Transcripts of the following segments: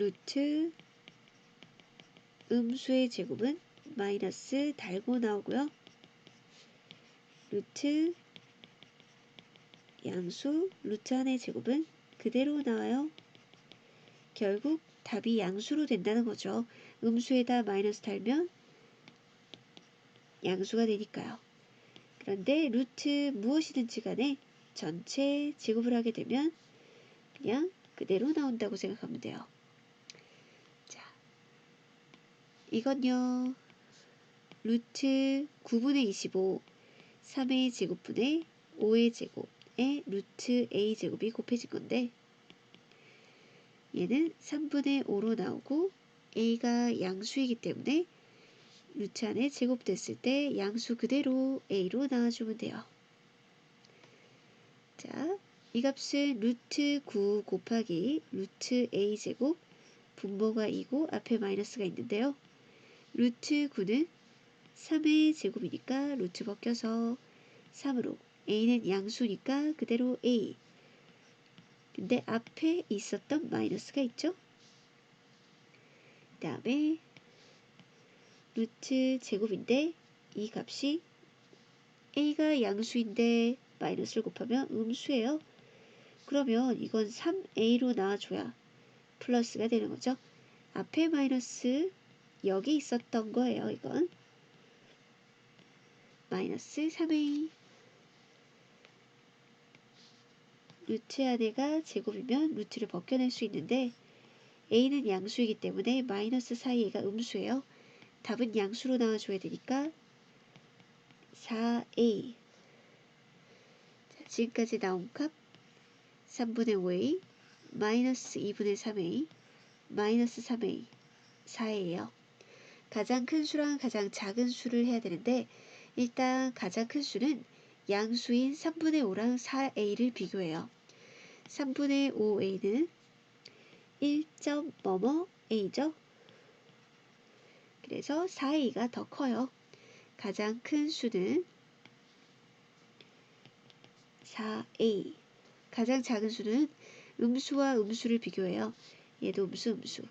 루트 음수의 제곱은 마이너스 달고 나오고요. 루트 양수 루트 안의 제곱은 그대로 나와요. 결국 답이 양수로 된다는 거죠. 음수에다 마이너스 달면 양수가 되니까요. 그런데 루트 무엇이든지 간에 전체 제곱을 하게 되면 그냥 그대로 나온다고 생각하면 돼요. 자, 이건요. 루트 9분의 25, 3의 제곱분의 5의 제곱에 루트 a 제곱이 곱해진 건데 얘는 3분의 5로 나오고 a가 양수이기 때문에 루트 안에 제곱됐을 때 양수 그대로 a로 나와주면 돼요. 자, 이 값은 루트 9 곱하기 루트 a 제곱 분모가 2고 앞에 마이너스가 있는데요. 루트 9는 3의 제곱이니까 루트 벗겨서 3으로 a는 양수니까 그대로 a 근데 앞에 있었던 마이너스가 있죠? 그 다음에 루트 제곱인데 이 값이 a가 양수인데 마이너스를 곱하면 음수예요. 그러면 이건 3a로 나와줘야 플러스가 되는 거죠. 앞에 마이너스 여기 있었던 거예요. 이건 마이너스 3a 루트 안에가 제곱이면 루트를 벗겨낼 수 있는데 a는 양수이기 때문에 마이너스 4a가 음수예요. 답은 양수로 나와줘야 되니까 4a 자, 지금까지 나온 값 3분의 5a 마이너스 2분의 3a 마이너스 3a 4예요. 가장 큰 수랑 가장 작은 수를 해야 되는데 일단 가장 큰 수는 양수인 3분의 5랑 4a를 비교해요. 3분의 5a는 1점 뭐뭐 a죠. 그래서 4a가 더 커요. 가장 큰 수는 4a. 가장 작은 수는 음수와 음수를 비교해요. 얘도 음수 음수.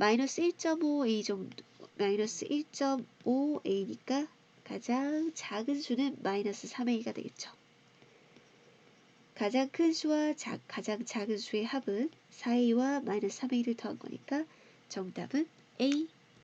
마이너스 1.5a 정도, 마이너스 1.5a니까 가장 작은 수는 마이너스 3a가 되겠죠. 가장 큰 수와 작, 가장 작은 수의 합은 4a와 마이너스 3a를 더한 거니까 정답은 A